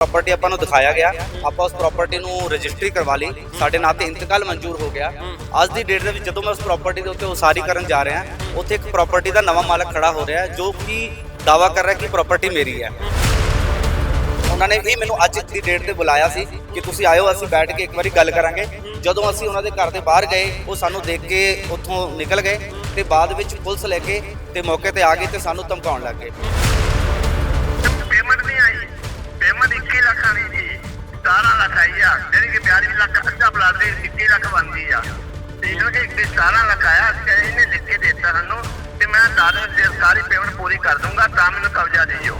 Property ਆਪਾਂ ਨੂੰ ਦਿਖਾਇਆ ਗਿਆ। ਆਪਾਂ ਉਸ ਪ੍ਰਾਪਰਟੀ ਨੂੰ ਰਜਿਸਟਰੀ ਕਰਵਾ ਲਈ। ਸਾਡੇ ਨਾਂ ਤੇ ਇੰਤਕਾਲ ਮਨਜ਼ੂਰ ਹੋ ਗਿਆ। ਅੱਜ ਦੀ ਡੇਟ ਦੇ ਵਿੱਚ ਜਦੋਂ ਮੈਂ ਉਸ ਪ੍ਰਾਪਰਟੀ ਦੇ ਉੱਤੇ ਉਸਾਰੀ ਕਰਨ ਜਾ ਰਿਹਾ, ਉੱਥੇ ਇੱਕ ਪ੍ਰਾਪਰਟੀ ਦਾ ਨਵਾਂ ਮਾਲਕ ਖੜਾ ਹੋ ਰਿਹਾ, ਜੋ ਕਿ ਦਾਵਾ ਕਰ ਰਿਹਾ ਕਿ ਪ੍ਰਾਪਰਟੀ ਮੇਰੀ ਹੈ। ਉਹਨਾਂ ਨੇ ਵੀ ਮੈਨੂੰ ਅੱਜ ਦੀ ਡੇਟ ਤੇ ਬੁਲਾਇਆ ਸੀ ਕਿ ਤੁਸੀਂ ਆਇਓ, ਅਸੀਂ ਬੈਠ ਕੇ ਇੱਕ ਵਾਰੀ ਗੱਲ ਕਰਾਂਗੇ। ਜਦੋਂ ਅਸੀਂ ਉਹਨਾਂ ਦੇ ਘਰ ਦੇ ਬਾਹਰ ਗਏ, ਉਹ ਸਾਨੂੰ ਦੇਖ ਕੇ ਉੱਥੋਂ ਨਿਕਲ ਗਏ ਤੇ ਬਾਅਦ ਵਿੱਚ ਪੁਲਿਸ ਲੈ ਕੇ ਤੇ ਮੌਕੇ ਤੇ ਆ ਗਈ ਤੇ ਸਾਨੂੰ ਧਮਕਾਉਣ ਲੱਗ ਗਏ। ਪੇਮੈਂਟ ਨਹੀਂ ਆਈ। ਪੇਮੈਂਟ 21 ਲੱਖ ਆਣੀ ਸੀ। 17 ਲੱਖ ਆਈ ਆ। ਜਿਹੜੀ ਕਿ 42 ਲੱਖ ਅੱਧਾ ਬਲਾ ਦੇ 21 ਲੱਖ ਬਣਦੀ ਇਹਨਾਂ ਕੇ ਇੱਕ 17 ਲੱਖ ਆਇਆ। ਤੇ ਇਹਨੇ ਲਿਖ ਕੇ ਦਿੱਤਾ ਸਾਨੂੰ ਤੇ ਮੈਂ ਦਾਦੇ ਦੀ ਸਾਰੀ ਪੇਮੈਂਟ ਪੂਰੀ ਕਰ ਦੂੰਗਾ ਤਾਂ ਮੈਨੂੰ ਕਬਜ਼ਾ ਦੇ ਦਿਓ।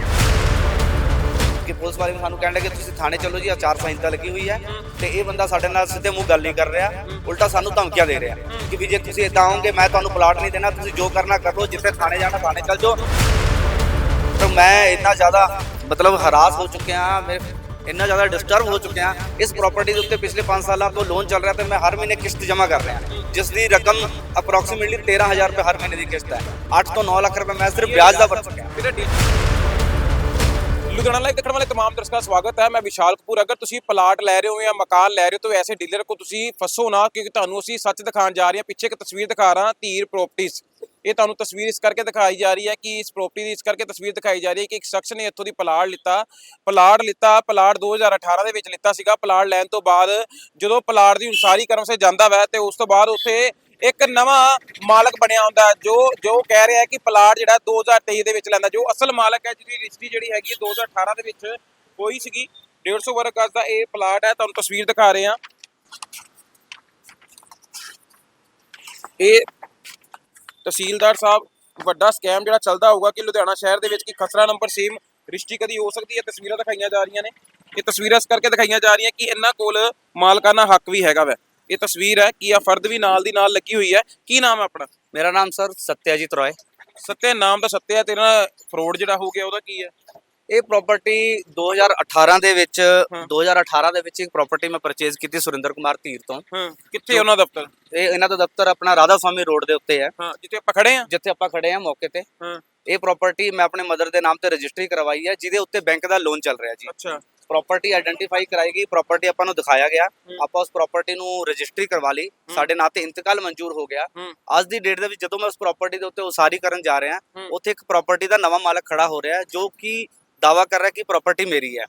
ਕਿ ਪੁਲਿਸ ਵਾਲੇ ਸਾਨੂੰ ਕਹਿਣ ਲੱਗੇ, ਤੁਸੀਂ ਥਾਣੇ ਚੱਲੋ ਜੀ ਆਚਾਰ ਸੰਹਿਤਾ ਲੱਗੀ ਹੋਈ ਹੈ ਤੇ ਇਹ ਬੰਦਾ ਸਾਡੇ ਨਾਲ ਸਿੱਧੇ ਮੂੰਹ ਗੱਲ ਨਹੀਂ ਕਰ ਰਿਹਾ। ਉਲਟਾ ਸਾਨੂੰ ਧਮਕੀਆਂ ਦੇ ਰਿਹਾ ਕਿ ਵੀ ਜੇ ਤੁਸੀਂ ਇਦਾਂ ਆਓਗੇ ਮੈਂ ਤੁਹਾਨੂੰ ਪਲਾਟ ਨਹੀਂ ਦੇਣਾ। ਤੁਸੀਂ ਜੋ ਕਰਨਾ ਕਰ ਲਓ, ਜਿੱਥੇ ਥਾਣੇ ਜਾਣਾ, ਥਾਣੇ ਚੱਲ ਜਾਓ। ਤਾਂ ਮੈਂ ਇੰਨਾ ਜ਼ਿਆਦਾ ਮਤਲਬ ਹਰਾਸ ਹੋ ਚੁੱਕਿਆ ਮੈਂ ਇੰਨਾ ਜ਼ਿਆਦਾ ਡਿਸਟਰਬ ਹੋ ਚੁੱਕਿਆ ਇਸ ਪ੍ਰਾਪਰਟੀ ਦੇ ਉੱਤੇ ਪਿਛਲੇ 5 ਸਾਲਾਂ ਤੋਂ ਲੋਨ ਚੱਲ ਰਿਹਾ ਤੇ ਮੈਂ ਹਰ ਮਹੀਨੇ ਕਿਸ਼ਤ ਜਮ੍ਹਾਂ ਕਰ ਰਿਹਾ ਜਿਸ ਦੀ ਰਕਮ ਅਪਰੋਕਸੀਮੇਟਲੀ 13000 ਰੁਪਏ ਹਰ ਮਹੀਨੇ ਦੀ ਕਿਸ਼ਤ ਹੈ 8 ਤੋਂ 9 ਲੱਖ ਰੁਪਏ ਮੈਂ ਸਿਰਫ ਵਿਆਜ ਦਾ ਭਰ ਚੁੱਕਿਆ ਵੀਰੇ ਡੀ ਲੁਧਿਆਣਾ ਲਾਈਵ ਦੇਖਣ ਵਾਲੇ तमाम ਦਰਸ਼ਕਾਂ ਦਾ ਸਵਾਗਤ ਹੈ ਮੈਂ ਵਿਸ਼ਾਲ ਕਪੂਰ ਅਗਰ ਤੁਸੀਂ ਪਲਾਟ ਲੈ ਰਹੇ ਹੋ ਜਾਂ ਮਕਾਨ ਲੈ ਰਹੇ ਹੋ ਤਾਂ ਐਸੇ ਡੀਲਰ ਕੋ ਤੁਸੀਂ ਫਸੋ ਨਾ ਕਿਉਂਕਿ ਤੁਹਾਨੂੰ ਅਸੀਂ ਸੱਚ ਦਿਖਾਉਣ ਜਾ ਰਹੇ ਹਾਂ ਪਿੱਛੇ ਇੱਕ ਤਸਵੀਰ ਦਿਖਾ ਰਹਾ ਧੀਰ ਪ੍ਰਾਪਰਟੀਜ਼ ਇਹ ਤੁਹਾਨੂੰ ਤਸਵੀਰ ਇਸ ਕਰਕੇ ਦਿਖਾਈ ਜਾ ਰਹੀ ਹੈ ਕਿ ਇਸ ਪ੍ਰਾਪਰਟੀ ਦੀ ਇਸ ਕਰਕੇ ਤਸਵੀਰ ਦਿਖਾਈ ਜਾ ਰਹੀ ਹੈ ਕਿ ਇੱਕ ਸ਼ਖਸ ਨੇ ਇੱਥੋਂ ਦੀ ਪਲਾਟ ਲਿੱਤਾ ਪਲਾਟ ਲਿੱਤਾ, ਪਲਾਟ 2018 ਦੇ ਵਿੱਚ ਲਿੱਤਾ ਸੀਗਾ। ਪਲਾਟ ਲੈਣ ਤੋਂ ਬਾਅਦ ਜਦੋਂ ਪਲਾਟ ਦੀ ਉਸਾਰੀ ਕਰਨ ਸੇ ਜਾਂਦਾ ਵੈ, ਤੇ ਉਸ ਤੋਂ ਬਾਅਦ ਉੱਥੇ ਇੱਕ ਨਵਾਂ ਮਾਲਕ ਬਣਿਆ ਹੁੰਦਾ ਜੋ ਜੋ ਕਹਿ ਰਿਹਾ ਕਿ ਪਲਾਟ ਜਿਹੜਾ 2023 ਦੇ ਵਿੱਚ ਲੈਂਦਾ, ਜੋ ਅਸਲ ਮਾਲਕ ਹੈ, ਜਿਹਦੀ ਰਜਿਸਟਰੀ ਜਿਹੜੀ ਹੈਗੀ ਹੈ 2018 ਦੇ ਵਿੱਚ ਹੋਈ ਸੀਗੀ। 150 ਵਰਗ ਗਜ਼ ਦਾ ਇਹ ਪਲਾਟ ਹੈ, ਤੁਹਾਨੂੰ ਤਸਵੀਰ ਦਿਖਾ ਰਹੇ ਹਾਂ। ਇਹ ਤਹਿਸੀਲਦਾਰ ਸਾਹਿਬ ਵੱਡਾ ਸਕੈਮ ਜਿਹੜਾ ਚੱਲਦਾ ਹੋਊਗਾ ਕਿ ਲੁਧਿਆਣਾ ਸ਼ਹਿਰ ਦੇ ਵਿੱਚ ਕੀ ਖਸਰਾ ਨੰਬਰ ਸੇਮ ਰਿਸ਼ਤੀ ਕਦੀ ਹੋ ਸਕਦੀ ਹੈ? ਤਸਵੀਰਾਂ ਦਿਖਾਈਆਂ ਜਾ ਰਹੀਆਂ ਨੇ। ਇਹ ਤਸਵੀਰਾਂ ਇਸ ਕਰਕੇ ਦਿਖਾਈਆਂ ਜਾ ਰਹੀਆਂ ਕਿ ਇਹਨਾਂ ਕੋਲ ਮਾਲਕਾਨਾ ਹੱਕ ਵੀ ਹੈਗਾ ਵੈ। ਇਹ ਤਸਵੀਰ ਹੈ ਕਿ ਆ ਫਰਦ ਵੀ ਨਾਲ ਦੀ ਨਾਲ ਲੱਗੀ ਹੋਈ ਹੈ। ਕੀ ਨਾਮ ਹੈ ਆਪਣਾ? ਮੇਰਾ ਨਾਮ ਸਰ ਸਤਿਆਜੀਤ ਰਾਏ। ਸੱਤੇ ਨਾਮ ਦਾ ਸੱਤੇ ਹੈ ਤੇਰਾ ਫਰੋਡ ਜਿਹੜਾ ਹੋ ਗਿਆ ਉਹਦਾ ਕੀ ਹੈ? ਇਹ ਪ੍ਰਾਪਰਟੀ 2018 ਦੇ ਵਿੱਚ 2018 ਦੇ ਵਿੱਚ ਇੱਕ ਪ੍ਰਾਪਰਟੀ ਮੈਂ ਪਰਚੇਜ਼ ਕੀਤੀ ਸੁਰਿੰਦਰ ਕੁਮਾਰ ਧੀਰ ਤੋਂ। ਕਿੱਥੇ ਉਹਨਾਂ ਦਾ ਦਫ਼ਤਰ? ਇਹ ਇਹਨਾਂ ਦਾ ਦਫ਼ਤਰ ਆਪਣਾ ਰਾਧਾ ਸਵਾਮੀ ਰੋਡ ਦੇ ਉੱਤੇ ਹੈ। ਹਾਂ ਜਿੱਥੇ ਆਪਾਂ ਖੜੇ ਆ ਜਿੱਥੇ ਆਪਾਂ ਖੜੇ ਹਾਂ ਮੌਕੇ ਤੇ। ਇਹ ਪ੍ਰਾਪਰਟੀ ਮੈਂ ਆਪਣੇ ਮਦਰ ਦੇ ਨਾਮ ਤੇ ਰਜਿਸਟਰੀ ਕਰਵਾਈ ਹੈ ਜਿਹਦੇ ਉੱਤੇ ਬੈਂਕ ਦਾ ਲੋਨ ਚੱਲ ਰਿਹਾ ਜੀ। ਅੱਛਾ। ਪ੍ਰਾਪਰਟੀ ਆਇਡੈਂਟੀਫਾਈ ਕਰਾਈ ਗਈ ਪ੍ਰਾਪਰਟੀ ਆਪਾਂ ਨੂੰ ਦਿਖਾਇਆ ਗਿਆ। ਆਪਾਂ ਉਸ ਪ੍ਰਾਪਰਟੀ ਨੂੰ ਰਜਿਸਟਰੀ ਕਰਵਾ ਲਈ। ਸਾਡੇ ਨਾਂ ਤੇ ਇੰਤਕਾਲ ਮਨਜ਼ੂਰ ਹੋ ਗਿਆ। ਅੱਜ ਦੀ ਡੇਟ ਦੇ ਵਿੱਚ ਜਦੋਂ ਮੈਂ ਉਸ ਪ੍ਰਾਪਰਟੀ ਦੇ ਉੱਤੇ ਉਸਾਰੀ ਕਰਨ ਜਾ ਰਿਹਾ। ਉੱਥੇ ਇੱਕ ਪ੍ਰਾਪਰਟੀ ਦਾ ਨਵਾਂ ਮਾਲਕ ਖੜਾ ਹੋ ਰਿਹਾ ਜੋ ਕਿ ਦਾਵਾ ਕਰ ਰਿਹਾ ਕਿ ਪ੍ਰਾਪਰਟੀ ਮੇਰੀ ਹੈ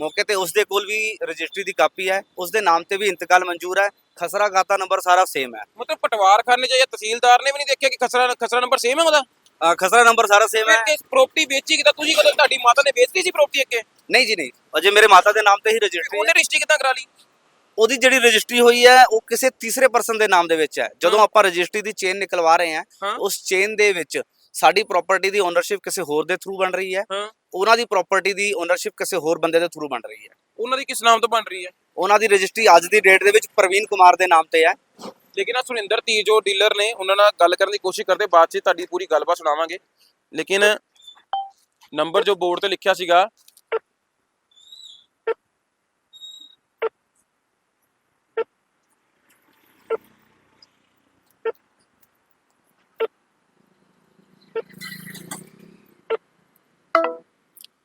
ਮੌਕੇ ਤੇ ਉਸ ਦੇ ਕੋਲ ਵੀ ਰਜਿਸਟਰੀ ਦੀ ਕਾਪੀ ਹੈ ਉਸ ਦੇ ਨਾਮ ਤੇ ਵੀ ਇੰਤਕਾਲ ਮਨਜ਼ੂਰ ਹੈ ਖਸਰਾ ਖਾਤਾ ਨੰਬਰ ਸਾਰਾ ਸੇਮ ਹੈ ਮਤਲਬ ਪਟਵਾਰਖਾਨੇ ਜਾਂ ਤਹਿਸੀਲਦਾਰ ਨੇ ਵੀ ਨਹੀਂ ਦੇਖਿਆ ਕਿ ਖਸਰਾ ਖਸਰਾ ਨੰਬਰ ਸੇਮ ਹੈ ਉਹਦਾ ਖਸਰਾ ਨੰਬਰ ਸਾਰਾ ਸੇਮ ਹੈ ਫਿਰ ਪ੍ਰਾਪਰਟੀ ਵੇਚੀ ਕਿਦਾਂ ਤੁਸੀਂ ਕਦੋਂ ਤੁਹਾਡੀ ਮਾਤਾ ਨੇ ਵੇਚਤੀ ਸੀ ਪ੍ਰਾਪਰਟੀ ਅੱਗੇ ਨਹੀਂ ਜੀ ਨਹੀਂ ਅਜੇ ਮੇਰੇ ਮਾਤਾ ਦੇ ਨਾਮ ਤੇ ਹੀ ਰਜਿਸਟਰੀ ਉਹਨੇ ਰਜਿਸਟਰੀ ਕਿਦਾਂ ਕਰਾ ਲਈ ਉਹਦੀ ਜਿਹੜੀ ਰਜਿਸਟਰੀ ਹੋਈ ਹੈ ਉਹ ਕਿਸੇ ਤੀਸਰੇ ਪਰਸਨ ਦੇ ਨਾਮ ਦੇ ਵਿੱਚ ਹੈ ਜਦੋਂ ਆਪਾਂ ਰਜਿਸਟਰੀ ਦੀ ਚੇਨ ਨਿਕਲਵਾ ਰਹੇ ਹਾਂ। ਹਾਂ ਉਸ ਚੇਨ ਦੇ ਵਿੱਚ ਸਾਡੀ ਪ੍ਰਾਪਰਟੀ ਦੀ ਓਨਰਸ਼ਿਪ ਕਿਸੇ ਹੋਰ ਦੇ ਥਰੂ ਬਣ ਰਹੀ ਹੈ ਹਾਂ ਉਹਨਾਂ ਦੀ ਪ੍ਰਾਪਰਟੀ ਦੀ ਓਨਰਸ਼ਿਪ ਕਿਸੇ ਹੋਰ ਬੰਦੇ ਦੇ ਥਰੂ ਬਣ ਰਹੀ ਹੈ। ਉਹਨਾਂ ਦੀ ਕਿਸ ਨਾਮ ਤੋਂ ਬਣ ਰਹੀ ਹੈ? ਉਹਨਾਂ ਦੀ ਰਜਿਸਟਰੀ ਅੱਜ ਦੀ ਡੇਟ ਦੇ ਵਿੱਚ ਪ੍ਰਵੀਨ ਕੁਮਾਰ ਦੇ ਨਾਮ ਤੇ ਹੈ। ਲੇਕਿਨ ਆ ਸੁਰਿੰਦਰ ਧੀ ਜੋ ਡੀਲਰ ਨੇ ਉਹਨਾਂ ਨਾਲ ਗੱਲ ਕਰਨ ਦੀ ਕੋਸ਼ਿਸ਼ ਕਰਦੇ ਬਾਅਦ ਚ ਤੁਹਾਡੀ ਪੂਰੀ ਗੱਲਬਾਤ ਸੁਣਾਵਾਂਗੇ। ਲੇਕਿਨ ਨੰਬਰ ਜੋ ਬੋਰਡ ਤੇ ਲਿਖਿਆ ਸੀਗਾ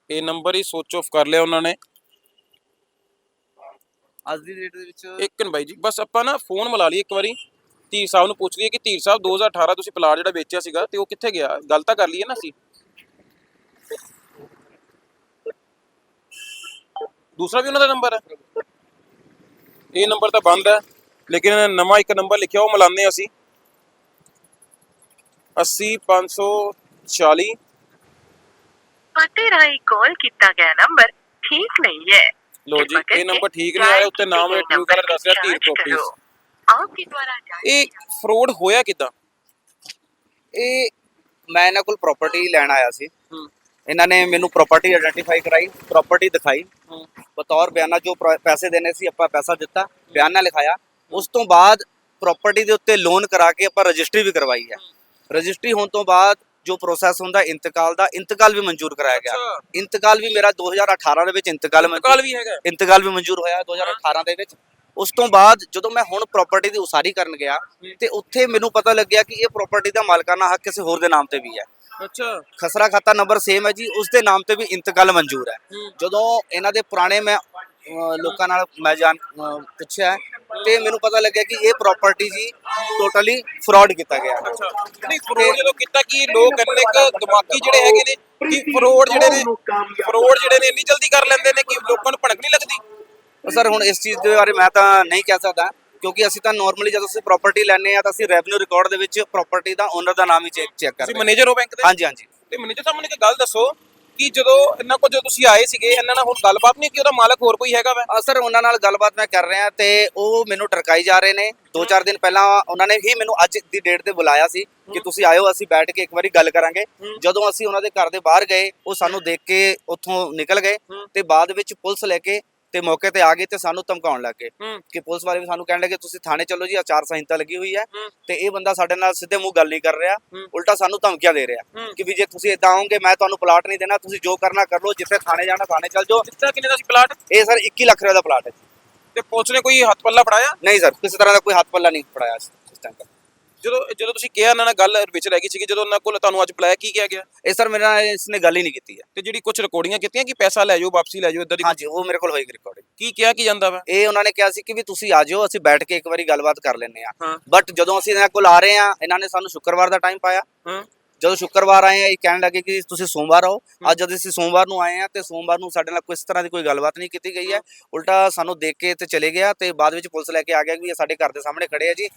ਇਹ ਨੰਬਰ ਹੀ ਸੋਚ ਆਫ ਕਰ ਲਿਆ ਉਹਨਾਂ ਨੇ। ਅੱਜ ਦੀ ਡੇਟ ਦੇ ਵਿੱਚ ਇੱਕ ਮਿੰਟ ਬਾਈ ਜੀ ਬਸ ਆਪਾਂ ਨਾ ਫੋਨ ਮਿਲਾ ਲਈ ਇੱਕ ਵਾਰੀ। ਧੀਰ ਸਾਹਿਬ ਨੂੰ ਪੁੱਛ ਲਈਏ ਕਿ ਧੀਰ ਸਾਹਿਬ 2018 ਤੁਸੀਂ ਪਲਾਟ ਜਿਹੜਾ ਵੇਚਿਆ ਸੀਗਾ ਤੇ ਉਹ ਕਿੱਥੇ ਗਿਆ? ਗੱਲ ਤਾਂ ਕਰ ਲਈਏ ਨਾ ਅਸੀਂ। ਦੂਸਰਾ ਵੀ ਉਹਨਾਂ ਦਾ ਨੰਬਰ ਹੈ? ਇਹ ਨੰਬਰ ਤਾਂ ਬੰਦ ਹੈ ਲੇਕਿਨ ਨਵਾਂ ਇੱਕ ਨੰਬਰ ਲਿਖਿਆ ਉਹ ਮਿਲਾਉਂਦੇ ਅਸੀਂ। 80540 ਪਤੇ ਰਾਈ ਕਾਲ ਕੀਤਾ ਗਿਆ ਨੰਬਰ ਠੀਕ ਨਹੀਂ ਹੈ। ਲੋ ਜੀ ਇਹ ਨੰਬਰ ਠੀਕ ਨਹੀਂ ਆਇਆ ਉੱਤੇ ਨਾਮ ਹੈ ਟੂ ਕਲਰ ਦੱਸ ਧੀਰ ਪ੍ਰੋਪਰਟੀਜ਼ ਆਪਕੇ ਦੁਆਰਾ ਜਾਰੀ ਇਹ ਫਰੋਡ ਹੋਇਆ ਕਿਦਾਂ? ਇਹ ਮੈਂ ਇਹਨਾਂ ਕੋਲ ਪ੍ਰਾਪਰਟੀ ਲੈਣ ਆਇਆ ਸੀ। ਇਹਨਾਂ ਨੇ ਮੈਨੂੰ ਪ੍ਰਾਪਰਟੀ ਆਇਡੈਂਟੀਫਾਈ ਕਰਾਈ ਪ੍ਰਾਪਰਟੀ ਦਿਖਾਈ। ਬਤੌਰ ਬਿਆਨਾ ਜੋ ਪੈਸੇ ਦੇਣੇ ਸੀ ਆਪਾਂ ਪੈਸਾ ਦਿੱਤਾ ਬਿਆਨਾ ਲਿਖਾਇਆ। ਉਸ ਤੋਂ ਬਾਅਦ ਪ੍ਰਾਪਰਟੀ ਦੇ ਉੱਤੇ ਲੋਨ ਕਰਾ ਕੇ ਆਪਾਂ ਰਜਿਸਟਰੀ ਵੀ ਕਰਵਾਈ ਹੈ। ਰਜਿਸਟਰੀ ਹੋਣ ਤੋਂ ਬਾਅਦ ਜੋ ਪ੍ਰੋਸੈਸ ਹੁੰਦਾ ਇੰਤਕਾਲ ਦਾ ਇੰਤਕਾਲ ਵੀ ਮਨਜ਼ੂਰ ਕਰਾਇਆ ਗਿਆ। ਇੰਤਕਾਲ ਵੀ ਮੇਰਾ 2018 ਦੇ ਵਿੱਚ ਇੰਤਕਾਲ ਮਨਜ਼ੂਰ ਕਾਲ ਵੀ ਹੈਗਾ। ਇੰਤਕਾਲ ਵੀ ਮਨਜ਼ੂਰ ਹੋਇਆ 2018 ਦੇ ਵਿੱਚ। ਉਸ ਤੋਂ ਬਾਅਦ ਜਦੋਂ ਮੈਂ ਹੁਣ ਪ੍ਰਾਪਰਟੀ ਦੀ ਉਸਾਰੀ ਕਰਨ ਗਿਆ ਤੇ ਉੱਥੇ ਮੈਨੂੰ ਪਤਾ ਲੱਗਿਆ ਕਿ ਇਹ ਪ੍ਰਾਪਰਟੀ ਦਾ ਮਾਲਕਾਨਾ ਹੱਕ ਕਿਸੇ ਹੋਰ ਦੇ ਨਾਮ ਤੇ ਵੀ ਹੈ। ਅੱਛਾ। ਖਸਰਾ ਖਾਤਾ ਨੰਬਰ ਸੇਮ ਹੈ ਜੀ ਉਸ ਦੇ ਨਾਮ ਤੇ ਵੀ ਇੰਤਕਾਲ ਮਨਜ਼ੂਰ ਹੈ। ਜਦੋਂ ਇਹਨਾਂ ਦੇ ਪੁਰਾਣੇ ਮੈਂ ਲੋਕਾਂ ਨਾਲ ਮੈਂ ਜਾਣ ਪੁੱਛਿਆ। ਤੇ ਮੈਨੂੰ ਪਤਾ ਲੱਗਿਆ ਕਿ ਇਹ ਪ੍ਰਾਪਰਟੀ ਜੀ ਟੋਟਲੀ ਫਰਾਡ ਕੀਤਾ ਗਿਆ। ਨਹੀਂ ਫਰੋਡ ਜਦੋਂ ਕੀਤਾ ਕਿ ਲੋਕ ਇੰਨੇ ਕੁ ਦਿਮਾਗੀ ਜਿਹੜੇ ਹੈਗੇ ਨੇ ਕਿ ਫਰੋਡ ਜਿਹੜੇ ਨੇ ਫਰੋਡ ਜਿਹੜੇ ਨੇ ਇੰਨੀ ਜਲਦੀ ਕਰ ਲੈਂਦੇ ਨੇ ਕਿ ਲੋਕਾਂ ਨੂੰ ਭਣਕ ਨਹੀਂ ਲੱਗਦੀ? ਸਰ ਹੁਣ ਇਸ ਚੀਜ਼ ਦੇ ਬਾਰੇ ਮੈਂ ਤਾਂ ਨਹੀਂ ਕਹਿ ਸਕਦਾ ਕਿਉਂਕਿ ਅਸੀਂ ਤਾਂ ਨਾਰਮਲੀ ਜਦੋਂ ਅਸੀਂ ਪ੍ਰਾਪਰਟੀ ਲੈਣੇ ਆ ਤਾਂ ਅਸੀਂ ਰੈਵਨਿਊ ਰਿਕਾਰਡ ਦੇ ਵਿੱਚ ਪ੍ਰਾਪਰਟੀ ਦਾ ਓਨਰ ਦਾ ਨਾਮ ਹੀ ਚੈੱਕ ਕਰਦੇ ਹਾਂ। ਮੈਨੇਜਰ ਹੋ ਬੈਂਕ ਦੇ? ਹਾਂਜੀ ਹਾਂਜੀ। ਤੇ ਮੈਨੇਜਰ ਸਾਹਿਬ ਮੈਨੂੰ ਇੱਕ ਗੱਲ ਦੱਸੋ ਕਿ ਜਦੋਂ ਇਹਨਾਂ ਕੋਲ ਜਦੋਂ ਤੁਸੀਂ ਆਏ ਸੀਗੇ, ਇਹਨਾਂ ਨਾਲ ਹੁਣ ਗੱਲਬਾਤ ਨਹੀਂ ਕਿ ਉਹਦਾ ਮਾਲਕ ਹੋਰ ਕੋਈ ਹੈਗਾ ਵਾ? ਆ ਸਰ, ਉਹਨਾਂ ਨਾਲ ਗੱਲਬਾਤ ਮੈਂ ਕਰ ਰਿਹਾ ਤੇ ਉਹ ਮੈਨੂੰ ਟਰਕਾਈ ਜਾ ਰਹੇ ਨੇ। 2-4 ਦਿਨ ਪਹਿਲਾਂ ਉਹਨਾਂ ਨੇ ਹੀ ਮੈਨੂੰ ਅੱਜ ਦੀ ਡੇਟ ਤੇ ਬੁਲਾਇਆ ਸੀ ਕਿ ਤੁਸੀਂ ਆਇਓ, ਅਸੀਂ ਬੈਠ ਕੇ ਇੱਕ ਵਾਰੀ ਗੱਲ ਕਰਾਂਗੇ। ਜਦੋਂ ਅਸੀਂ ਉਹਨਾਂ ਦੇ ਘਰ ਦੇ ਬਾਹਰ ਗਏ, ਉਹ ਸਾਨੂੰ ਦੇਖ ਕੇ ਉੱਥੋਂ ਨਿਕਲ ਗਏ ਤੇ ਬਾਅਦ ਵਿੱਚ ਪੁਲਿਸ ਲੈ ਕੇ ਤੇ ਮੌਕੇ ਤੇ ਆ ਗਏ ਤੇ ਸਾਨੂੰ ਧਮਕਾਉਣ ਲੱਗ ਗਏ ਕਿ ਪੁਲਿਸ ਵਾਲੇ ਵੀ ਸਾਨੂੰ ਕਹਿਣ ਲੱਗੇ ਤੁਸੀਂ ਥਾਣੇ ਚੱਲੋ ਜੀ ਆਚਾਰ ਸੰਹਿਤਾ ਲੱਗੀ ਹੋਈ ਹੈ ਤੇ ਇਹ ਬੰਦਾ ਸਾਡੇ ਨਾਲ ਸਿੱਧੇ ਮੂੰਹ ਗੱਲ ਨਹੀਂ ਕਰ ਰਿਹਾ ਉਲਟਾ ਸਾਨੂੰ ਧਮਕੀਆਂ ਦੇ ਰਿਹਾ ਕਿ ਵੀ ਜੇ ਤੁਸੀਂ ਇਦਾਂ ਆਓਗੇ ਮੈਂ ਤੁਹਾਨੂੰ ਪਲਾਟ ਨਹੀਂ ਦੇਣਾ ਤੁਸੀਂ ਜੋ ਕਰਨਾ ਕਰ ਲਓ ਜਿੱਥੇ ਥਾਣੇ ਜਾਣਾ ਥਾਣੇ ਚੱਲ ਜਾਓ। ਦਿੱਤਾ ਕਿੰਨੇ ਦਾ ਸੀ ਪਲਾਟ? ਇਹ ਸਰ 21 ਲੱਖ ਰੁਪਏ ਦਾ ਪਲਾਟ ਹੈ ਤੇ ਪੁਲਿਸ ਨੇ ਕੋਈ ਹੱਥ ਪੱਲਾ ਫੜਾਇਆ? ਨਹੀਂ ਸਰ ਕਿਸੇ ਤਰ੍ਹਾਂ ਦਾ ਕੋਈ ਹੱਥ ਪੱਲਾ ਨਹੀਂ ਫੜਾਇਆ ਇਸ ਟਾਈਮ ਤੱਕ। ਜਦੋਂ ਜਦੋਂ ਤੁਸੀਂ ਕਿਹਾ ਇਹਨਾਂ ਨਾਲ ਗੱਲ ਵਿੱਚ ਰਹਿ ਗਈ ਸੀਗੀ ਜਦੋਂ ਉਹਨਾਂ ਕੋਲ ਤੁਹਾਨੂੰ ਅੱਜ ਬੁਲਾਇਆ ਕੀ ਕਿਹਾ ਗਿਆ? ਇਹ ਸਰ ਮੇਰੇ ਨਾਲ ਇਸਨੇ ਗੱਲ ਹੀ ਨਹੀਂ ਕੀਤੀ ਹੈ। ਤੇ ਜਿਹੜੀ ਕੁਝ ਰਿਕਾਰਡਿੰਗਾਂ ਕੀਤੀਆਂ ਕਿ ਪੈਸਾ ਲੈ ਜਾਓ ਵਾਪਸੀ ਲੈ ਜਾਓ ਇਦਾਂ ਦੀ ਹਾਂਜੀ ਉਹ ਮੇਰੇ ਕੋਲ ਹੋਏਗੀ ਰਿਕਾਰਡਿੰਗ ਕੀ ਕਿਹਾ ਕੀ ਜਾਂਦਾ ਵਾ? ਇਹ ਉਹਨਾਂ ਨੇ ਕਿਹਾ ਸੀ ਕਿ ਵੀ ਤੁਸੀਂ ਆ ਜਾਓ ਅਸੀਂ ਬੈਠ ਕੇ ਇੱਕ ਵਾਰੀ ਗੱਲਬਾਤ ਕਰ ਲੈਂਦੇ ਆ। ਬਟ ਜਦੋਂ ਅਸੀਂ ਇਹਨਾਂ ਕੋਲ ਆ ਰਹੇ ਆ ਇਹਨਾਂ ਨੇ ਸਾਨੂੰ ਸ਼ੁੱਕਰਵਾਰ ਦਾ ਟਾਈਮ ਪਾਇਆ। ਜਦੋਂ ਸ਼ੁੱਕਰਵਾਰ ਆਏ ਆ ਇਹ ਕਹਿਣ ਲੱਗੇ ਕਿ ਤੁਸੀਂ ਸੋਮਵਾਰ ਆਓ। ਅੱਜ ਜਦ ਅਸੀਂ ਸੋਮਵਾਰ ਨੂੰ ਆਏ ਆ ਤੇ ਸੋਮਵਾਰ ਨੂੰ ਸਾਡੇ ਨਾਲ ਕੋਈ ਇਸ ਤਰ੍ਹਾਂ ਦੀ ਕੋਈ ਗੱਲਬਾਤ ਨਹੀਂ ਕੀਤੀ ਗਈ ਹੈ। ਉਲਟਾ ਸਾਨੂੰ ਦੇਖ ਕੇ ਤੇ ਚਲੇ ਗਿਆ ਤੇ ਬਾਅਦ ਵਿੱਚ ਪੁਲਿਸ ਲੈ ਕੇ ਆ ਗਿਆ ਕਿ ਇਹ ਸਾਡੇ ਘਰ ਦੇ ਸਾਹਮਣੇ ਖੜੇ ਆ ਜੀ।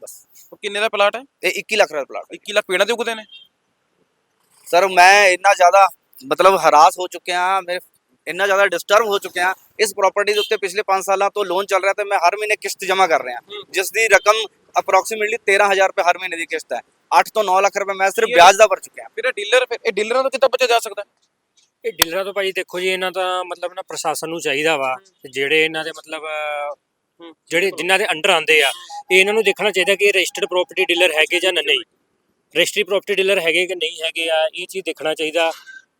ਬਸ। ਕਿੰਨੇ ਦਾ ਪਲਾਟ ਹੈ? ਇਹ 21 ਲੱਖ ਰੁਪਏ ਦਾ ਪਲਾਟ 21 ਲੱਖ ਪੇੜਾਂ ਦੇ ਉਗਦੇ ਨੇ ਸਰ ਮੈਂ ਇੰਨਾ ਜ਼ਿਆਦਾ ਮਤਲਬ ਹਰਾਸ ਹੋ ਚੁੱਕਿਆ ਮੇਰੇ ਇੰਨਾ ਜ਼ਿਆਦਾ ਡਿਸਟਰਬ ਹੋ ਚੁੱਕਿਆ ਇਸ ਪ੍ਰਾਪਰਟੀ ਦੇ ਉੱਤੇ ਪਿਛਲੇ 5 ਸਾਲਾਂ ਤੋਂ ਲੋਨ ਚੱਲ ਰਿਹਾ ਤੇ ਮੈਂ ਹਰ ਮਹੀਨੇ ਕਿਸ਼ਤ ਜਮ੍ਹਾਂ ਕਰ ਰਿਹਾ ਜਿਸ ਦੀ ਰਕਮ ਅਪਰੋਕਸੀਮੇਟਲੀ 13000 ਰੁਪਏ ਹਰ ਮਹੀਨੇ ਦੀ ਕਿਸ਼ਤ ਹੈ। 8 ਤੋਂ 9 ਲੱਖ ਰੁਪਏ ਮੈਂ ਸਿਰਫ ਵਿਆਜ ਦਾ ਭਰ ਚੁੱਕਿਆ ਫਿਰ ਇਹ ਡੀਲਰ ਫਿਰ ਇਹ ਡੀਲਰਾਂ ਤੋਂ ਕਿੱਦਾਂ ਬਚਿਆ ਜਾ ਸਕਦਾ? ਇਹ ਡੀਲਰਾਂ ਤੋਂ ਭਾਜੀ ਦੇਖੋ ਜੀ ਇਹਨਾਂ ਦਾ ਮਤਲਬ ਨਾ ਪ੍ਰਸ਼ਾਸਨ ਨੂੰ ਚਾਹੀਦਾ ਵਾ ਜਿਹੜੇ ਇਹਨਾਂ ਦੇ ਮਤਲਬ ਜਿਹੜੇ ਜਿਨ੍ਹਾਂ ਦੇ ਅੰਡਰ ਆਂਦੇ ਆ ਇਹ ਇਹਨਾਂ ਨੂੰ ਦੇਖਣਾ ਚਾਹੀਦਾ ਕਿ ਰਜਿਸਟਰਡ ਪ੍ਰਾਪਰਟੀ ਡੀਲਰ ਹੈਗੇ ਜਾਂ ਨਹੀਂ। ਰਜਿਸਟਰੀ ਪ੍ਰਾਪਰਟੀ ਡੀਲਰ ਹੈਗੇ ਕਿ ਨਹੀਂ ਹੈਗੇ ਆ, ਇਹ ਚੀਜ਼ ਦੇਖਣਾ ਚਾਹੀਦਾ,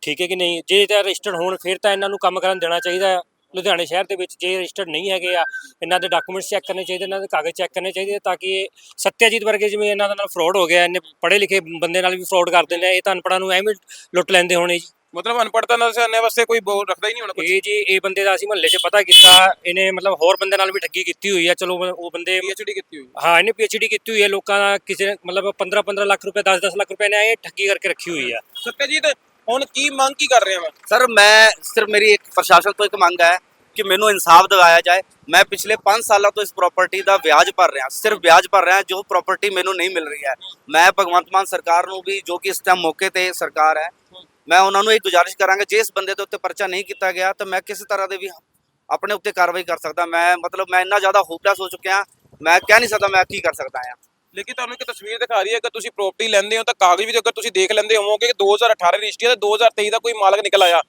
ਠੀਕ ਹੈ ਕਿ ਨਹੀਂ? ਜੇ ਤਾਂ ਰਜਿਸਟਰਡ ਹੋਣ, ਫਿਰ ਤਾਂ ਇਹਨਾਂ ਨੂੰ ਕੰਮ ਕਰਨ ਦੇਣਾ ਚਾਹੀਦਾ ਹੈ। ਲੁਧਿਆਣੇ ਸ਼ਹਿਰ ਦੇ ਵਿੱਚ ਜੇ ਰਜਿਸਟਰਡ ਨਹੀਂ ਹੈਗੇ ਆ, ਇਹਨਾਂ ਦੇ ਡਾਕੂਮੈਂਟਸ ਚੈੱਕ ਕਰਨੇ ਚਾਹੀਦੇ, ਇਹਨਾਂ ਦੇ ਕਾਗਜ਼ ਚੈੱਕ ਕਰਨੇ ਚਾਹੀਦੇ ਤਾਂ ਕਿ ਇਹ ਸੱਤਿਆਜੀਤ ਵਰਗੇ ਜਿਵੇਂ ਇਹਨਾਂ ਦੇ ਨਾਲ ਫਰਾਡ ਹੋ ਗਿਆ ਇਹਨੇ ਪੜ੍ਹੇ ਲਿਖੇ ਬੰਦੇ ਨਾਲ ਵੀ ਫਰਾਡ ਕਰ ਦਿੰਦੇ ਆ, ਇਹ ਤਾਂ ਅਨਪੜ੍ਹਾਂ ਨੂੰ ਐਵੇਂ ਲੁੱਟ ਲੈਂਦੇ ਹੋਣੇ ਜੀ। ਮਤਲਬ ਅਨਪੜਤਾ ਨਾਲ ਸਿਆਣੇ ਵਾਸਤੇ ਕੋਈ ਬੋਲ ਰੱਖਦਾ ਹੀ ਨਹੀਂ ਹੋਣਾ ਕੁਝ ਇਹ ਜੀ ਇਹ ਬੰਦੇ ਦਾ ਅਸੀਂ ਮਹੱਲੇ 'ਚ ਪਤਾ ਕੀਤਾ ਇਹਨੇ ਮਤਲਬ ਹੋਰ ਬੰਦੇ ਨਾਲ ਵੀ ਠੱਗੀ ਕੀਤੀ ਹੋਈ ਆ ਚਲੋ ਉਹ ਬੰਦੇ ਪੀਐਚਡੀ ਕੀਤੀ ਹੋਈ ਹਾਂ ਇਹਨੇ ਪੀਐਚਡੀ ਕੀਤੀ ਹੋਈ ਹੈ ਲੋਕਾਂ ਦਾ ਕਿਸੇ ਮਤਲਬ 15 15 ਲੱਖ ਰੁਪਏ 10 10 ਲੱਖ ਰੁਪਏ ਨੇ ਇਹ ਠੱਗੀ ਕਰਕੇ ਰੱਖੀ ਹੋਈ ਆ। ਸੱਤਿਆਜੀਤ ਹੁਣ ਕੀ ਮੰਗ ਕੀ ਕਰ ਰਿਹਾ ਵਾ? ਸਰ ਮੈਂ ਸਿਰਫ ਮੇਰੀ ਇੱਕ ਪ੍ਰਸ਼ਾਸਨ ਤੋਂ ਇੱਕ ਮੰਗ ਹੈ ਕਿ ਮੈਨੂੰ ਇਨਸਾਫ ਦਿਵਾਇਆ ਜਾਏ। ਮੈਂ ਪਿਛਲੇ 5 ਸਾਲਾਂ ਤੋਂ ਇਸ ਪ੍ਰਾਪਰਟੀ ਦਾ ਵਿਆਜ ਭਰ ਰਿਹਾ ਸਿਰਫ ਵਿਆਜ ਭਰ ਰਿਹਾ ਜੋ ਪ੍ਰਾਪਰਟੀ ਮੈਨੂੰ ਨਹੀਂ ਮਿਲ ਰਹੀ ਹੈ। ਮੈਂ ਭਗਵੰਤ ਮਾਨ ਸਰਕਾਰ ਨੂੰ ਵੀ ਜੋ ਕਿ ਇਸ ਟਾਈਮ ਮੌਕੇ ਤੇ ਸਰਕਾਰ ਹੈ ਮੈਂ ਉਹਨਾਂ ਨੂੰ ਇਹ ਗੁਜ਼ਾਰਿਸ਼ ਕਰਾਂਗਾ, ਜੇ ਇਸ ਬੰਦੇ ਦੇ ਉੱਤੇ ਪਰਚਾ ਨਹੀਂ ਕੀਤਾ ਗਿਆ, ਤਾਂ ਮੈਂ ਕਿਸੇ ਤਰ੍ਹਾਂ ਦੇ ਵੀ ਆਪਣੇ ਉੱਤੇ ਕਾਰਵਾਈ ਕਰ ਸਕਦਾ। ਮੈਂ ਮਤਲਬ ਮੈਂ ਇੰਨਾ ਜ਼ਿਆਦਾ ਹੋਪਲੈਸ ਹੋ ਚੁੱਕਿਆ, ਮੈਂ ਕਹਿ ਨਹੀਂ ਸਕਦਾ ਮੈਂ ਕੀ ਕਰ ਸਕਦਾ ਆ। ਲੇਕਿਨ ਤੁਹਾਨੂੰ ਇੱਕ ਤਸਵੀਰ ਦਿਖਾ ਰਹੀ ਹੈ ਕਿ ਤੁਸੀਂ ਪ੍ਰਾਪਰਟੀ ਲੈਂਦੇ ਹੋ ਤਾਂ ਕਾਗਜ਼ ਵੀ ਅਗਰ ਤੁਸੀਂ ਦੇਖ ਲੈਂਦੇ ਹੋਵੋਗੇ ਕਿ 2018 ਰਜਿਸਟਰੀ ਤੇ 2023 ਦਾ ਕੋਈ ਮਾਲਕ ਨਿਕਲ ਆਇਆ।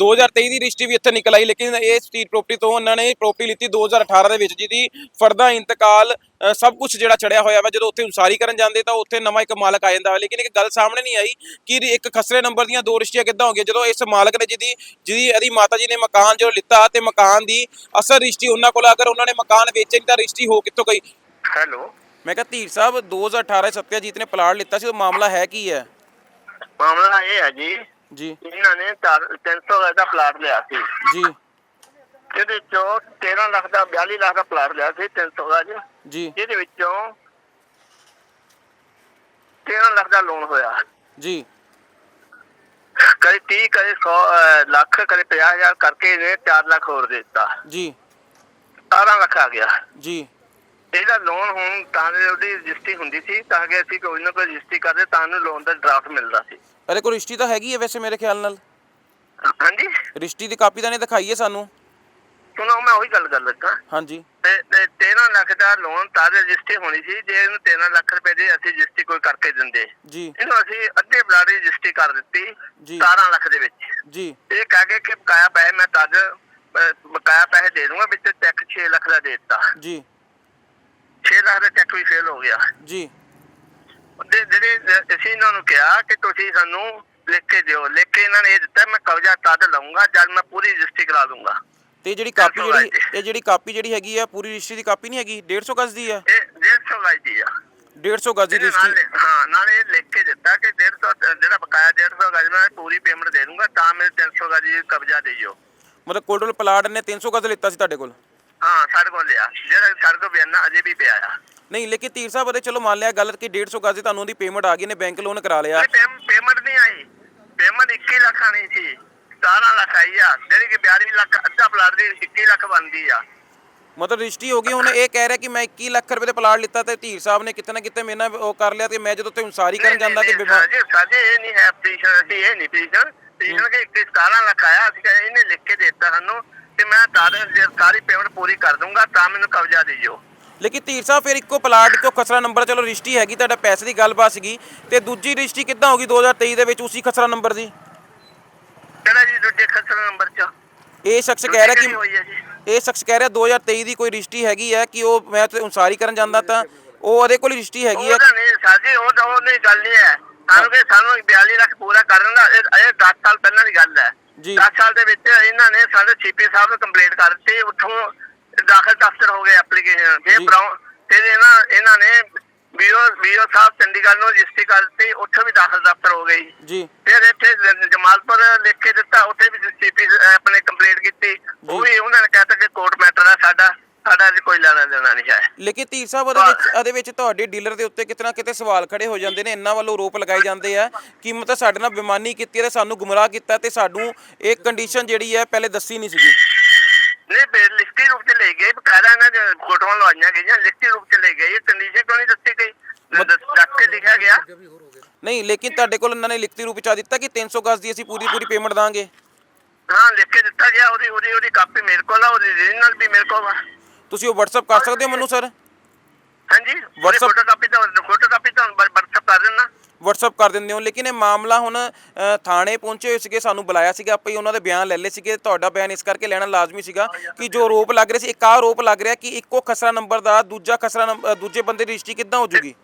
2023 ਦੀ ਰਜਿਸਟਰੀ ਵੀ ਇੱਥੇ ਨਿਕਲ ਆਈ, ਲੇਕਿਨ ਇਹ ਸਟਰੀਟ ਪ੍ਰਾਪਰਟੀ ਤੋਂ ਉਹਨਾਂ ਨੇ ਪ੍ਰਾਪਰਟੀ ਲਿੱਤੀ 2018 ਦੇ ਵਿੱਚ, ਜਿਹਦੀ ਫਰਦਾ, ਇੰਤਕਾਲ ਸਭ ਕੁਝ ਜਿਹੜਾ ਚੜਿਆ ਹੋਇਆ ਵਾ, ਜਦੋਂ ਉੱਥੇ ਉਸਾਰੀ ਕਰਨ ਜਾਂਦੇ ਤਾਂ ਉੱਥੇ ਨਵਾਂ ਇੱਕ ਮਾਲਕ ਆ ਜਾਂਦਾ ਲੇਕਿਨ ਇੱਕ ਗੱਲ ਸਾਹਮਣੇ ਨਹੀਂ ਆਈ ਕਿ ਇੱਕ ਖਸਰੇ ਨੰਬਰ ਦੀਆਂ ਦੋ ਰਜਿਸਟਰੀਆਂ ਕਿੱਦਾਂ ਹੋ ਗਈਆਂ, ਜਦੋਂ ਇਸ ਮਾਲਕ ਨੇ ਜਿਹਦੀ ਜਿਹਦੀ ਇਹਦੀ ਮਾਤਾ ਜੀ ਨੇ ਮਕਾਨ ਜੋ ਲਿੱਤਾ ਤੇ ਮਕਾਨ ਦੀ ਅਸਲ ਰਿਸ਼ਤੀ ਉਹਨਾਂ ਕੋਲ ਅਗਰ ਉਹਨਾਂ ਨੇ ਮਕਾਨ ਵੇਚੇ ਤਾਂ ਰਜਿਸਟਰੀ ਹੋ ਕਿੱਥੋਂ ਗਈ? ਹੈਲੋ। ਮੈਂ ਕਿਹਾ ਧੀਰ ਸਾਹਿਬ 2018 ਸਤਿਆਜੀਤ ਨੇ ਪਲਾਟ ਲਿੱਤਾ ਸੀ ਉਹ ਮਾਮਲਾ ਹੈ ਕੀ ਹੈ? ਮਾਮਲਾ ਇਹ ਹੈ ਜੀ ਜੀ। ਇਹਨਾਂ ਨੇ 300 ਗਜ ਦਾ ਪਲਾਟ ਲਿਆ ਸੀ। ਜੀ। ਜਿਹਦੇ ਚੋਂ 13 ਲੱਖ ਦਾ 42 ਲੱਖ ਦਾ ਪਲਾਟ ਲਿਆ ਸੀ 300 ਗਜ ਜੀ। ਜਿਹਦੇ ਵਿੱਚੋਂ 13 ਲੱਖ ਦਾ ਲੋਨ ਹੋਇਆ। ਜੀ। ਕਦੇ 30 ਕਦੇ 100 ਲੱਖ ਕਦੇ 50000 ਕਰਕੇ ਇਹਨੇ 4 ਲੱਖ ਹੋਰ ਦੇ ਦਿੱਤਾ। ਜੀ। 17 ਲੱਖ ਆ ਗਿਆ। ਜੀ। ਇਹਦਾ ਲੋਨ ਹੁਣ ਤਾਂ ਉਹਦੀ ਰਜਿਸਟਰੀ ਹੁੰਦੀ ਸੀ ਤਾਂ ਕਿ ਅਸੀਂ ਕੋਈ ਨਾ ਕੋਈ ਰਜਿਸਟਰੀ ਕਰਦੇ ਤਾਂ ਨੂੰ ਲੋਨ ਦਾ ਡਰਾਫਟ ਮਿਲਦਾ ਸੀ। ਅਰੇ ਕੋਈ ਰਿਸ਼ਤੀ ਤਾਂ ਹੈਗੀ ਹੈ ਵੈਸੇ ਮੇਰੇ ਖਿਆਲ ਨਾਲ? ਹਾਂਜੀ? ਰਿਸ਼ਤੀ ਦੀ ਕਾਪੀ ਤਾਂ ਨਹੀਂ ਦਿਖਾਈ ਹੈ ਸਾਨੂੰ। ਸੁਣੋ ਮੈਂ ਉਹੀ ਗੱਲ ਕਰ ਲੱਗਾ। ਹਾਂਜੀ। ਤੇ ਤੇ 13 ਲੱਖ ਦਾ ਲੋਨ ਤਾਂ ਰਜਿਸਟਰੀ ਹੋਣੀ ਸੀ ਜੇ ਇਹਨੂੰ 13 ਲੱਖ ਰੁਪਏ ਦੀ ਅਸੀਂ ਰਜਿਸਟਰੀ ਕੋਈ ਕਰਕੇ ਦਿੰਦੇ। ਜੀ। ਇਹਨੂੰ ਅਸੀਂ ਅੱਧੇ ਬਲਾਡ ਰਜਿਸਟਰੀ ਕਰ ਦਿੱਤੀ ਜੀ। 17 ਲੱਖ ਦੇ ਵਿੱਚ। ਜੀ। ਇਹ ਕਹਿ ਕੇ ਕਿ ਬਕਾਇਆ ਪੈਸੇ ਮੈਂ ਤਦ ਬਕਾਇਆ ਪੈਸੇ ਦੇ ਦੂੰਗਾ ਵਿੱਚ ਚੈੱਕ 6 ਲੱਖ ਦਾ ਦੇ ਦਿੱਤਾ। ਜੀ। 6 ਲੱਖ ਦਾ ਚੈੱਕ ਵੀ ਫੇਲ ਹੋ ਗਿਆ। ਜੀ। ਤੇ ਜਿਹੜੇ ਅਸੀਂ ਇਹਨਾਂ ਨੂੰ ਕਿਹਾ ਕਿ ਤੁਸੀਂ ਸਾਨੂੰ ਲਿਖ ਕੇ ਦਿਓ। ਲਿਖ ਕੇ ਇਹਨਾਂ ਨੇ ਇਹ ਦਿੱਤਾ ਮੈਂ ਕਬਜ਼ਾ ਤਦ ਲਵਾਂਗਾ ਜਦ ਮੈਂ ਪੂਰੀ ਰਜਿਸਟਰੀ ਕਰਾ ਦੂੰਗਾ ਤੇ ਜਿਹੜੀ ਕਾਪੀ ਜਿਹੜੀ ਇਹ ਜਿਹੜੀ ਕਾਪੀ ਜਿਹੜੀ ਹੈਗੀ ਆ ਪੂਰੀ ਰਿਸ਼ਤੇ ਦੀ ਕਾਪੀ ਨਹੀਂ ਹੈਗੀ? 150 ਗਜ਼ ਦੀ ਆ? ਇਹ 150 ਗਜ ਦੀ ਆ। 150 ਗਜ਼ ਦੀ ਰਜਿਸਟਰੀ। ਹਾਂ ਨਾਲ ਇਹ ਲਿਖ ਕੇ ਦਿੱਤਾ ਕਿ 150 ਜਿਹੜਾ ਬਕਾਇਆ 150 ਗਜ ਮੈਂ ਪੂਰੀ ਪੇਮੈਂਟ ਦੇ ਦੂੰਗਾ ਤਾਂ ਮੇਰੇ 300 ਗਜ ਦੀ ਕਬਜ਼ਾ ਦੇਈਓ ਮਤਲਬ ਕੋਲਡਲ ਪਲਾਟ ਨੇ 300 ਗਜ਼ ਲਿੱਤਾ ਸੀ ਤੁਹਾਡੇ ਕੋਲ? ਹਾਂ ਸਾਡੇ ਕੋਲ ਲਿਆ। ਜਿਹੜਾ ਸਾਡੇ ਕੋਲ ਬਿਆਨਾ ਅਜੇ ਵੀ ਪਿਆ ਆ। ਨਹੀਂ ਲੇਕਿਨ ਧੀਰ ਸਾਹਿਬ ਉਹਦੇ ਚਲੋ ਮੰਨ ਲਿਆ ਗੱਲ ਕਿ 150 ਗਜ਼ ਦੀ ਤੁਹਾਨੂੰ ਉਹਦੀ ਪੇਮੈਂਟ ਆ ਗਈ ਨੇ ਬੈਂਕ ਲੋਨ ਕਰਾ ਲਿਆ। ਪੇਮੈਂਟ ਨਹੀਂ ਆਈ। ਪੇਮੈਂਟ 21 ਲੱਖ ਆਣੀ ਸੀ। 17 ਲੱਖ ਆਈ ਆ। ਜਿਹੜੀ ਕਿ 42 ਲੱਖ ਅੱਧਾ ਪਲਾਟ ਦੀ 21 ਲੱਖ ਬਣਦੀ ਆ। ਮਤਲਬ ਰਜਿਸਟਰੀ ਹੋ ਗਈ ਹੁਣ ਇਹ ਕਹਿ ਰਿਹਾ ਕਿ ਮੈਂ 21 ਲੱਖ ਰੁਪਏ ਦੇ ਪਲਾਟ ਲਿੱਤਾ ਤੇ ਧੀਰ ਸਾਹਿਬ ਨੇ ਕਿਤੇ ਨਾ ਕਿਤੇ ਮੇਰੇ ਨਾਲ ਉਹ ਕਰ ਲਿਆ ਤੇ ਮੈਂ ਜਦੋਂ ਤੇ ਉਸਾਰੀ ਕਰਨ ਜਾਂਦਾ ਤੇ ਬਿਮਾ- ਜੀ ਸਾਡੇ ਇਹ ਨਹੀਂ ਹੈ ਪੋਜੀਸ਼ਨ ਅਸੀਂ ਇਹ ਨਹੀਂ ਪੋਜੀਸ਼ਨ ਪੋਜੀਸ਼ਨ ਕਿ 21 17 ਲੱਖ ਆਇਆ ਅਸੀਂ ਇਹਨੇ ਲਿਖ ਕੇ ਦਿੱਤਾ ਸਾਨੂੰ। ਤੇ ਮੈਂ ਤਾਰੇ ਜੇ ਸਾਰੀ ਪੇਮੈਂਟ ਪੂਰੀ ਕਰ ਦੂੰਗਾ ਤਾਂ ਮੈਨੂੰ ਕਬਜ਼ਾ ਦਿਓ। ਲੇਕਿਨ ਧੀਰ ਸਾਹਿਬ ਫਿਰ ਇੱਕੋ ਪਲਾਟ ਤੋਂ ਖਸਰਾ ਨੰਬਰ ਚਲੋ ਰਜਿਸਟਰੀ ਹੈਗੀ ਤੁਹਾਡਾ ਪੈਸੇ ਦੀ ਗੱਲਬਾਤ ਸੀਗੀ ਤੇ ਦੂਜੀ ਰਜਿਸਟਰੀ ਕਿੱਦਾਂ ਹੋ ਗਈ 2023 ਦੇ ਵਿੱਚ ਉਸੇ ਖਸਰਾ ਨੰਬਰ ਦੀ? ਕਿਹੜਾ ਜੀ ਦੂਜੇ ਖਸਰਾ ਨੰਬਰ ਚ? ਇਹ ਸ਼ਖਸ ਕਹਿ ਰਿਹਾ ਕਿਹੜੀ ਹੋਈ ਕਿ ਹੈ ਜੀ? ਇਹ ਸ਼ਖਸ ਕਹਿ ਰਿਹਾ 2023 ਦੀ ਕੋਈ ਰਜਿਸਟਰੀ ਹੈਗੀ ਹੈ ਕਿ ਉਹ ਮੈਂ ਤੇ ਉਸਾਰੀ ਕਰਨ ਜਾਂਦਾ ਤਾਂ ਉਹ ਉਹਦੇ ਕੋਲ ਰਜਿਸਟਰੀ ਹੈਗੀ ਹੈ। ਉਹਦਾ ਨਹੀਂ ਸਾਜੀ ਉਹ ਤਾਂ ਉਹ ਨਹੀਂ ਗੱਲ ਨਹੀਂ ਹੈ। ਸਾਨੂੰ ਕਿ ਸਾਨੂੰ 42 ਲੱਖ ਪੂਰਾ ਕਰਨ ਦਾ ਇਹ ਇਹ 10 ਸਾਲ ਪਹਿਲਾਂ ਦੀ ਗੱਲ ਹੈ। ਜੀ। 10 ਸਾਲ ਦੇ ਵਿੱਚ ਇਹਨਾਂ ਨੇ ਸਾਡੇ ਸੀਪੀ ਸਾਹਿਬ ਨੂੰ ਕੰਪਲੀਟ ਕਰ ਦਿੱਤੀ ਉੱਥੋਂ ਦਾਖਲ ਦਫ਼ਤਰ ਹੋ ਗਏ ਐਪਲੀਕੇਸ਼ਨ ਫਿਰ। ਬਰਾਉਨ ਫਿਰ ਇਹਨਾਂ ਇਹਨਾਂ ਨੇ ਬੀਓ ਬੀਓ ਸਾਹਿਬ ਚੰਡੀਗੜ੍ਹ ਨੂੰ ਰਜਿਸਟਰੀ ਕਰ ਦਿੱਤੀ ਉੱਥੇ ਵੀ ਦਾਖਲ ਦਫ਼ਤਰ ਹੋ ਗਈ ਜੀ। ਫਿਰ ਇੱਥੇ ਜਮਾਲਪੁਰ ਲਿਖ ਕੇ ਦਿੱਤਾ ਉੱਥੇ ਵੀ ਸੀਪੀ ਆਪਣੇ ਕੰਪਲੀਟ ਕੀਤੀ। ਉਹ ਵੀ ਉਹਨਾਂ ਨੇ ਕਹਿਤਾ ਕਿ ਕੋਰਟ ਮੈਟਰ ਹੈ ਸਾਡਾ। ਸਾਡਾ ਅੱਜ ਕੋਈ ਲੈਣਾ ਦੇਣਾ ਨਹੀਂ ਹੈ। ਲੇਕਿਨ ਧੀਰ ਸਾਹਿਬ ਉਹਦੇ ਵਿੱਚ ਉਹਦੇ ਵਿੱਚ ਤੁਹਾਡੇ ਡੀਲਰ ਦੇ ਉੱਤੇ ਕਿਤਨਾ ਕਿਤੇ ਸਵਾਲ ਖੜੇ ਹੋ ਜਾਂਦੇ ਨੇ ਇਹਨਾਂ ਵੱਲੋਂ ਰੋਪ ਲਗਾਏ ਜਾਂਦੇ ਆ ਕਿ ਮਤਲਬ ਸਾਡੇ ਨਾਲ ਬੇਮਾਨੀ ਕੀਤੀ ਹੈ ਤੇ ਸਾਨੂੰ ਗੁੰਮਰਾਹ ਕੀਤਾ ਤੇ ਸਾਨੂੰ ਇਹ ਕੰਡੀਸ਼ਨ ਜਿਹੜੀ ਹੈ ਪਹਿਲੇ ਦੱਸੀ ਨਹੀਂ ਸੀਗੀ। ਨਹੀਂ ਬੇ ਲਿਖਤੀ ਰੂਪ ਚ ਲੈ ਗਏ ਬਕਾਇਦਾ ਇਹਨਾਂ ਦੇ ਫੋਟੋਆਂ ਲਵਾਈਆਂ ਗਈਆਂ ਲਿਖਤੀ ਰੂਪ ਚ ਲੈ ਗਏ ਇਹ ਕੰਡੀਸ਼ਨ ਕਿਉਂ ਨਹੀਂ ਦੱਸੀ ਗਈ? ਦੱਸ ਕੇ ਲਿਖਿਆ ਗਿਆ। ਨਹੀਂ ਲੇਕਿਨ ਤੁਹਾਡੇ ਕੋਲ ਇਹਨਾਂ ਨੇ ਲਿਖਤੀ ਰੂਪ ਚ ਆ ਦਿੱਤਾ ਕਿ 300 ਗਜ਼ ਦੀ ਅਸੀਂ ਪੂਰੀ ਪੂਰੀ ਪੇਮੈਂਟ ਦਾਂਗੇ? ਹਾਂ ਲਿਖ ਕੇ ਦਿੱਤਾ ਗਿਆ ਉਹਦੀ ਉਹਦੀ ਉਹਦੀ ਕਾਪੀ ਮੇਰੇ ਕੋਲ ਆ ਉਹਦੀ ਰੀਜਨਲ ਵੀ ਮੇਰੇ ਕੋਲ ਆ। ਤੁਸੀਂ ਉਹ WhatsApp ਕਰ ਸਕਦੇ ਹੋ ਮੈਨੂੰ ਸਰ ਹਾਂਜੀ WhatsApp- ਫੋਟੋ ਕਾਪੀ ਤਾਂ ਫੋਟੋ ਕਾਪੀ ਤਾਂ WhatsApp ਕਰ ਦੇਣਾ WhatsApp ਕਰ ਦਿੰਦੇ ਹੋ ਲੇਕਿਨ ਇਹ ਮਾਮਲਾ ਹੁਣ ਅ, ਥਾਣੇ ਪਹੁੰਚੇ ਹੋਏ ਸੀਗੇ ਸਾਨੂੰ ਬੁਲਾਇਆ ਸੀਗਾ ਆਪਾਂ ਹੀ ਉਹਨਾਂ ਦੇ ਬਿਆਨ ਲੈ ਲਏ ਸੀਗੇ ਤੁਹਾਡਾ ਬਿਆਨ ਇਸ ਕਰਕੇ ਲੈਣਾ ਲਾਜ਼ਮੀ ਸੀਗਾ ਕਿ ਜੋ ਆਰੋਪ ਲੱਗ ਰਹੇ ਸੀ ਇੱਕ ਆਰੋਪ ਲੱਗ ਰਿਹਾ ਕਿ ਇੱਕੋ ਖਸਰਾ ਨੰਬਰ ਦਾ ਦੂਜਾ ਖਸਰਾ ਦੂਜੇ ਬੰਦੇ ਦੀ ਰਜਿਸਟਰੀ ਕਿੱਦਾਂ ਹੋ ਜੂਗੀ?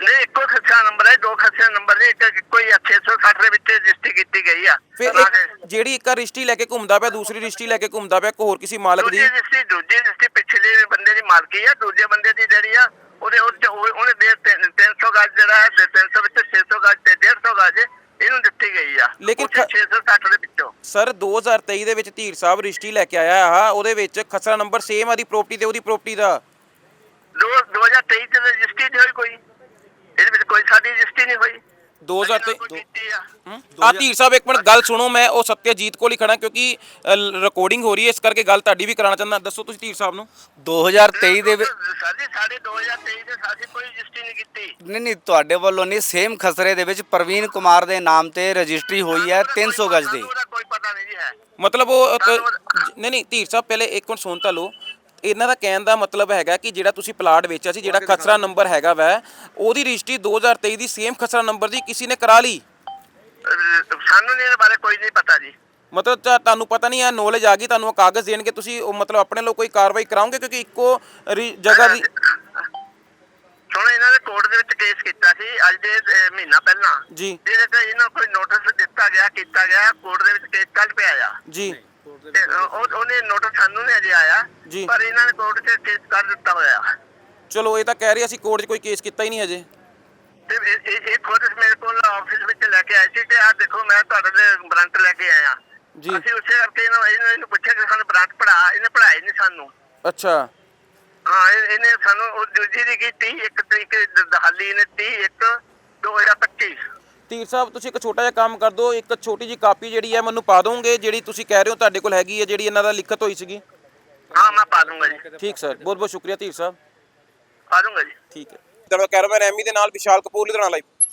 ਨਹੀਂ ਇੱਕੋ ਖੱਸਾ ਨੰਬਰ ਹੈ ਦੋ ਖੱਸੇ ਨੰਬਰ ਨੇ ਇੱਕ ਇੱਕੋ ਆ 660 ਦੇ ਵਿੱਚ ਰਜਿਸਟਰੀ ਕੀਤੀ ਗਈ ਆ। ਫਿਰ ਤਾਂ ਇੱਕ ਜਿਹੜੀ ਇੱਕ ਰਜਿਸਟਰੀ ਲੈ ਕੇ ਘੁੰਮਦਾ ਪਿਆ ਦੂਸਰੀ ਰਜਿਸਟਰੀ ਲੈ ਕੇ ਘੁੰਮਦਾ ਪਿਆ ਕੋਈ ਹੋਰ ਕਿਸੇ ਮਾਲਕ ਦੀ? ਦੂਜੀ ਰਜਿਸਟਰੀ ਦੂਜੀ ਰਜਿਸਟਰੀ ਪਿਛਲੇ ਬੰਦੇ ਦੀ ਮਾਲਕੀ ਆ ਦੂਜੇ ਬੰਦੇ ਦੀ ਜਿਹੜੀ ਆ ਉਹਦੇ ਉਹਨੇ ਦੇ 300 ਗਜ ਜਿਹੜਾ ਹੈ 300 ਵਿੱਚ 600 ਗਜ ਤੇ 150 ਗਜ ਇਹਨੂੰ ਦਿੱਤੀ ਗਈ ਆ। ਲੇਕਿਨ ਉੱਥੇ ਖ- 660 ਦੇ ਵਿੱਚੋਂ। ਸਰ 2023 ਦੇ ਵਿੱਚ ਧੀਰ ਸਾਹਿਬ ਰਜਿਸਟਰੀ ਲੈ ਕੇ ਆਇਆ ਆ ਉਹਦੇ ਵਿੱਚ ਖਸਰਾ ਨੰਬਰ ਸੇਮ ਆਦੀ ਪ੍ਰਾਪਰਟੀ ਤੇ ਉਹਦੀ ਪ੍ਰਾਪਰਟੀ ਦਾ। ਦੋ 2023 ਚ ਰਜਿਸਟਰੀ ਨਹੀਂ ਹੋਈ ਕੋਈ? ਇਹਦੇ ਵਿੱਚ ਕੋਈ ਸਾਡੀ ਰਜਿਸਟਰੀ ਨਹੀਂ ਹੋਈ। 2023 ਕੋਈ ਕੀਤੀ ਆ। ਆ ਧੀਰ ਸਾਹਿਬ ਇੱਕ ਮਿੰਟ ਗੱਲ ਸੁਣੋ ਮੈਂ ਉਹ ਸਤਿਆਜੀਤ ਕੋਲ ਹੀ ਖੜਾ ਕਿਉਂਕਿ ਰਿਕਾਰਡਿੰਗ ਹੋ ਰਹੀ ਹੈ ਇਸ ਕਰਕੇ ਗੱਲ ਤੁਹਾਡੀ ਵੀ ਕਰਾਉਣਾ ਚਾਹੁੰਦਾ। ਦੱਸੋ ਤੁਸੀਂ ਧੀਰ ਸਾਹਿਬ ਨੂੰ। 2023 ਦੇ ਵਿੱਚ ਸਾਡੀ ਸਾਡੇ 2023 ਦੇ ਸਾਡੀ ਕੋਈ ਰਜਿਸਟਰੀ ਨਹੀਂ ਕੀਤੀ। ਨਹੀਂ ਨਹੀਂ ਤੁਹਾਡੇ ਵੱਲੋਂ ਨਹੀਂ ਸੇਮ ਖਸਰੇ ਦੇ ਵਿੱਚ ਪ੍ਰਵੀਨ ਕੁਮਾਰ ਦੇ ਨਾਮ ਤੇ ਰਜਿਸਟਰੀ ਹੋਈ ਹੈ 300 ਗਜ ਦੀ। ਕੋਈ ਪਤਾ ਨਹੀਂ ਜੀ ਹੈ। ਮਤਲਬ ਉਹ ਨਹੀਂ ਨਹੀਂ ਧੀਰ ਸਾਹਿਬ ਪਹਿਲੇ ਇੱਕ ਮਿੰਟ ਸੁਣ ਤਾਂ ਲਓ। ਇਹਨਾਂ ਦਾ ਕਹਿਣ ਦਾ ਮਤਲਬ ਹੈਗਾ ਕਿ ਜਿਹੜਾ ਤੁਸੀਂ ਪਲਾਟ ਵੇਚਿਆ ਸੀ ਜਿਹੜਾ ਖਸਰਾ ਨੰਬਰ ਹੈਗਾ ਵੈ ਉਹਦੀ ਰਜਿਸਟਰੀ 2023 ਦੀ ਸੇਮ ਖਸਰਾ ਨੰਬਰ ਦੀ ਕਿਸੇ ਨੇ ਕਰਾ ਲਈ? ਸਾਨੂੰ ਨਹੀਂ ਇਹਦੇ ਬਾਰੇ ਕੋਈ ਨਹੀਂ ਪਤਾ ਜੀ। ਮਤਲਬ ਤਾਂ ਤੁਹਾਨੂੰ ਪਤਾ ਨਹੀਂ ਹੈ ਨੌਲੇਜ ਆ ਗਈ ਤੁਹਾਨੂੰ ਉਹ ਕਾਗਜ਼ ਦੇਣਗੇ ਤੁਸੀਂ ਉਹ ਮਤਲਬ ਆਪਣੇ ਲੋ ਕੋਈ ਕਾਰਵਾਈ ਕਰਾਓਗੇ? ਕਿਉਂਕਿ ਇੱਕੋ ਰੀ- ਜਗ੍ਹਾ ਦੀ ਸੁਣੋ ਇਹਨਾਂ ਨੇ ਕੋਰਟ ਦੇ ਵਿੱਚ ਕੇਸ ਕੀਤਾ ਸੀ ਅੱਜ ਦੇ ਅਹ, ਮਹੀਨਾ ਪਹਿਲਾਂ। ਜੀ। ਜਿਹਦੇ ਤੇ ਇਹਨਾਂ ਨੂੰ ਕੋਈ ਨੋਟਿਸ ਦਿੱਤਾ ਗਿਆ ਕੀਤਾ ਗਿਆ ਕੋਰਟ ਦੇ ਵਿੱਚ ਕੇਸ ਕੱਲ ਪਿਆ ਆ। ਜੀ। ਤੇ ਉਹ ਉਹਨੇ ਨੋਟਿਸ ਸਾਨੂੰ ਨਹੀਂ ਅਜੇ ਆਇਆ ਜੀ। ਪਰ ਇਹਨਾਂ ਨੇ ਕੋਰਟ 'ਚ ਕੇਸ ਕਰ ਦਿੱਤਾ ਹੋਇਆ। ਚਲੋ ਇਹ ਤਾਂ ਕਹਿ ਰਹੇ ਅਸੀਂ ਕੋਰਟ 'ਚ ਕੋਈ ਕੇਸ ਕੀਤਾ ਹੀ ਨਹੀਂ ਹਜੇ ਤੇ ਇਹ- ਇਹ ਇਹ ਖੁਦ ਮੇਰੇ ਕੋਲ ਆਫਿਸ ਵਿੱਚ ਲੈ ਕੇ ਆਏ ਸੀ ਕਿ ਆਹ ਦੇਖੋ ਮੈਂ ਤੁਹਾਡੇ ਦੇ ਬ੍ਰਾਂਟ ਲੈ ਕੇ ਆਇਆ। ਜੀ। ਅਸੀਂ ਉਸੇ ਕਰਕੇ ਇਹਨੂੰ ਇਹਨੂੰ ਇਹਨੂੰ ਪੁੱਛਿਆ ਕਿ ਸਾਨੂੰ ਬ੍ਰਾਂਟ ਪੜਾ ਇਹਨੇ ਪੜਾਈ ਨਹੀਂ ਸਾਨੂੰ। ਅੱਛਾ। ਹਾਂ ਇਹ- ਇਹਨੇ ਸਾਨੂੰ ਉਹ ਦੂਜੀ ਦੀ ਕੀਤੀ ਇੱਕ ਤਰੀਕ ਦਹਾਲੀ ਨੇ 30 ਇੱਕ 2025 ਧੀਰ ਸਾਹਿਬ ਤੁਸੀਂ ਇੱਕ ਛੋਟਾ ਜਿਹਾ ਕੰਮ ਕਰ ਦਿਓ ਇੱਕ ਛੋਟੀ ਜੀ ਕਾਪੀ ਜਿਹੜੀ ਹੈ ਮੈਨੂੰ ਪਾ ਦੋਗੇ ਜਿਹੜੀ ਤੁਸੀਂ ਕਹਿ ਰਹੇ ਹੋ ਤੁਹਾਡੇ ਕੋਲ ਹੈਗੀ ਹੈ ਜਿਹੜੀ ਇਹਨਾਂ ਦਾ ਲਿਖਤ ਹੋਈ ਸੀਗੀ? ਹਾਂ ਮੈਂ ਪਾ ਦੂੰਗਾ ਜੀ। ਠੀਕ ਸਰ ਬਹੁਤ ਬਹੁਤ ਸ਼ੁਕਰੀਆ ਧੀਰ ਸਾਹਿਬ। ਪਾ ਦੂੰਗਾ ਜੀ। ਠੀਕ ਹੈ। ਦਰਵਾ ਕੈਰਮਨ ਐਮੀ ਦੇ ਨਾਲ ਵਿਸ਼ਾਲ ਕਪੂਰ ਲੁਧਿਆਣਾ ਲਾਈਵ